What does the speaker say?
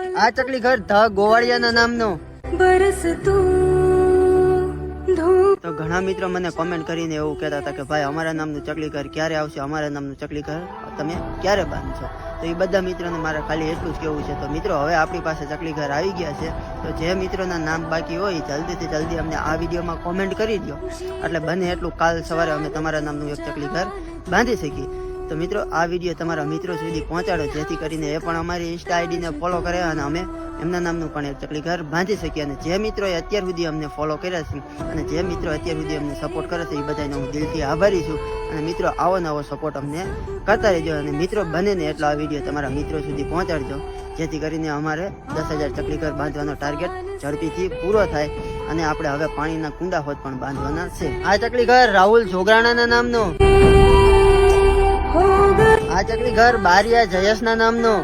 આ ચકલી ઘર ધ ગોવાળિયાના નામનો. બરસ તો ઘણા મિત્રો મને કોમેન્ટ કરીને એવું કહેતા હતા કે ભાઈ અમારા નામનું ચકલી ઘર ક્યારે આવશે? અમારા નામનું ચકલી ઘર તમે ક્યારે બાંધશો તો એ બધા મિત્રોને મારે ખાલી એટલું જ કેવું છે. તો મિત્રો હવે આપણી પાસે ચકલી ઘર આવી ગયા છે. તો જે મિત્રોના નામ બાકી હોય જલ્દીથી જલ્દી અમને આ વિડીયોમાં કોમેન્ટ કરી દો એટલે બને એટલું કાલ સવારે અમે તમારા નામનું એક ચકલી ઘર બાંધી શકીએ. તો મિત્રો, આ વીડિયો તમારા મિત્રો સુધી પહોંચાડો. જેથી કરીને એ પણ અમારી ઇન્સ્ટા આઈડીને ફોલો કરે અને અમે એમના નામનું પણ એક ચકલી ઘર બાંધી શકીએ. અને જે મિત્રોએ અત્યાર સુધી અમને ફોલો કર્યા છે અને જે મિત્રો અત્યાર સુધી અમને સપોર્ટ કરે છે, એ બધાને હું દિલથી આભારી છું. અને મિત્રો, આવો નવો સપોર્ટ અમને કરતા રહેજો અને મિત્રો બને ને એટલો આ વીડિયો તમારા મિત્રો સુધી પહોંચાડજો. જેથી કરીને અમારે દસ હજાર ચકલી ઘર બાંધવાનો ટાર્ગેટ ઝડપીથી પૂરો થાય અને આપણે હવે પાણીના કુંડા હોત પણ બાંધવાના છે. આ ચકલી ઘર રાહુલ જોગરાણાના નામનો. ચકડી ઘર બારિયા જયેશના નામનો.